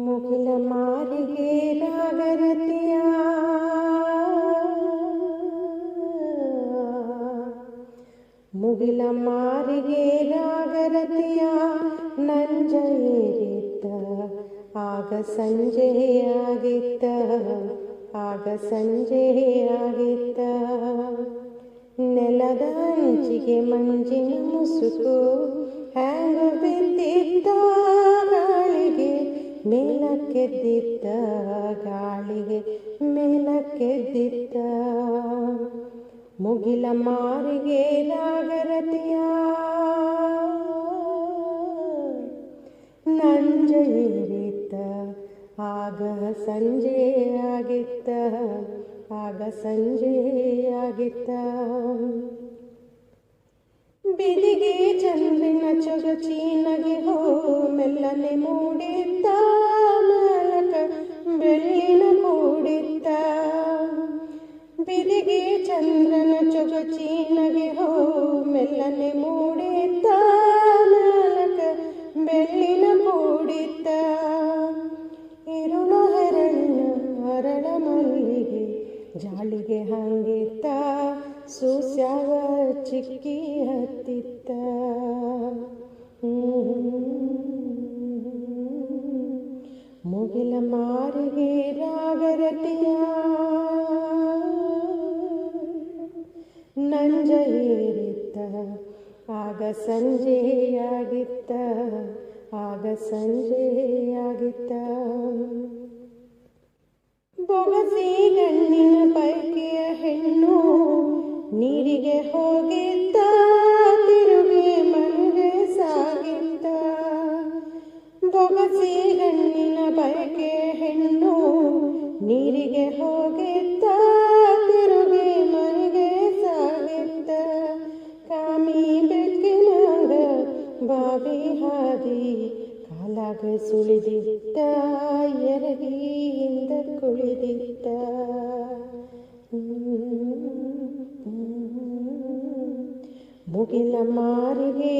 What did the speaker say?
ಮುಗಿಲ ಮಾರಿಗೆ ರಾಗರತಿಯ ಮುಗಿಲ ಮಾರಿಗೆ ರಾಗರತಿಯ ನಂಜ ಏರಿತ್ತ. ಆಗ ಸಂಜೆಯಾಗಿತ್ತ ಆಗ ಸಂಜೆಯಾಗಿತ್ತ ನೆಲದ ಅಂಚಿಗೆ ಮಂಜಿನ ಮುಸುಕು ಹ್ಯಾಂಗ ಮೇಲಕ್ಕೆದ್ದಿದ್ದ ಗಾಳಿಗೆ ಮೇಲಕ್ಕೆದ್ದಿದ್ದ ಮುಗಿಲ ಮಾರಿಗೆ ನಾಗರತಿಯ ನಂಜ ಏರಿತ್ತ ಆಗ ಸಂಜೆ ಆಗಿತ್ತ, ಆಗ ಸಂಜೆ ಆಗಿತ್ತ. ಬಿದಿಗೆ ಚಂದ್ರನ ಚೊಗಚಿ ನಗೆ ಹೋ, ಮೆಲ್ಲನೆ ಮೂಡಿದ್ದ ಚಂದ್ರನ ಚೊಗಚಿ ನಗೆ ಹೋ, ಮೆಲ್ಲನೆ ಮೂಡಿದ್ದ ನಾಲಕ ಬೆಳ್ಳಿನ ಕೂಡಿದ್ದ. ಇರುಳು ಹರಳಿನ ಹರಳ ಮಲ್ಲಿಗೆ ಜಾಳಿಗೆ ಹಂಗಿತ್ತ ಸೂಸ್ಯಾವ ಚಿಕ್ಕಿ ಹತ್ತಿತ್ತ ಮುಗಿಲ ಮಾರಿಗೆ ರಾಗರತಿಯ ಆಗ ಸಂಜೆಯಾಗಿತ್ತ. ಆಗ ಸಂಜೆಯಾಗಿತ್ತ. ಬೊಗಸಿ ಗಣ್ಣಿನ ಪೈಕಿಯ ಹೆಣ್ಣು ನೀರಿಗೆ ಹೋಗಿದ್ದ ತಿರುಗಿ ಮನೆಗೆ ಸಾಗಿದ್ದ ಬೊಗಸಿ ಗಣ್ಣಿನ ಪೈಕಿಯ ಹೆಣ್ಣು ನೀರಿಗೆ ಹೋಗಿದ್ದ ಬಾವಿ ಹಾದಿ ಕಾಲಾಗ ಸುಳಿದಿದ್ದ ಎರಗಿಯಿಂದ ಕುಳಿದಿದ್ದ ಮುಗಿಲ ಮಾರಿಗೆ